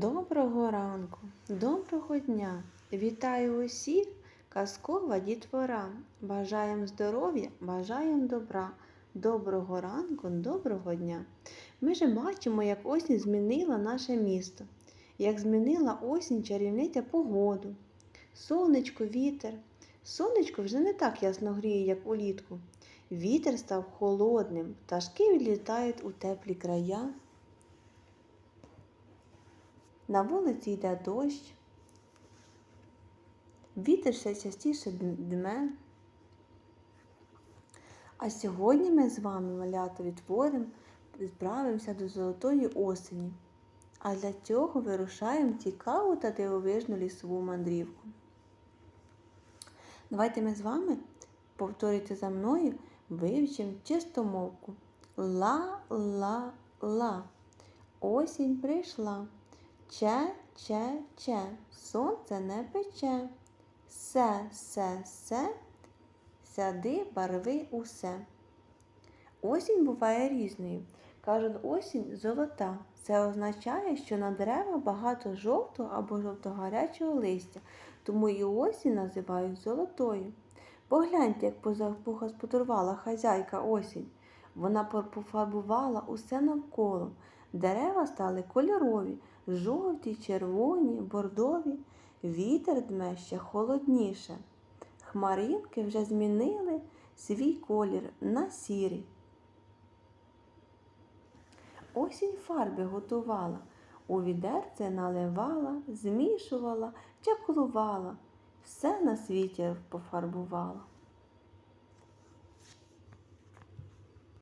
Доброго ранку, доброго дня! Вітаю усіх, казкова дітвора. Бажаєм здоров'я, бажаєм добра. Доброго ранку, доброго дня. Ми же бачимо, як осінь змінила наше місто, як змінила осінь чарівниця погоду. Сонечко, вітер. Сонечко вже не так ясно гріє, як улітку. Вітер став холодним, пташки відлітають у теплі края. На вулиці йде дощ, вітер все частіше дме. А сьогодні ми з вами, малята, відтворимо, справимося до золотої осені. А для цього вирушаємо цікаву та дивовижну лісову мандрівку. Давайте ми з вами повторюйте за мною, вивчимо чистомовку. Ла-ла-ла. Осінь прийшла. Че, че, че, сонце не пече. Се, се, се, сяди, барви усе. Осінь буває різною. Кажуть, осінь золота. Це означає, що на деревах багато жовтого або жовтогарячого листя, тому і осінь називають золотою. Погляньте, як погосподарувала хазяйка осінь. Вона пофарбувала усе навколо. Дерева стали кольорові, жовті, червоні, бордові. Вітер дме ще холодніше. Хмаринки вже змінили свій колір на сірий. Осінь фарби готувала, у відерце наливала, змішувала, чаклувала, все на світі пофарбувала.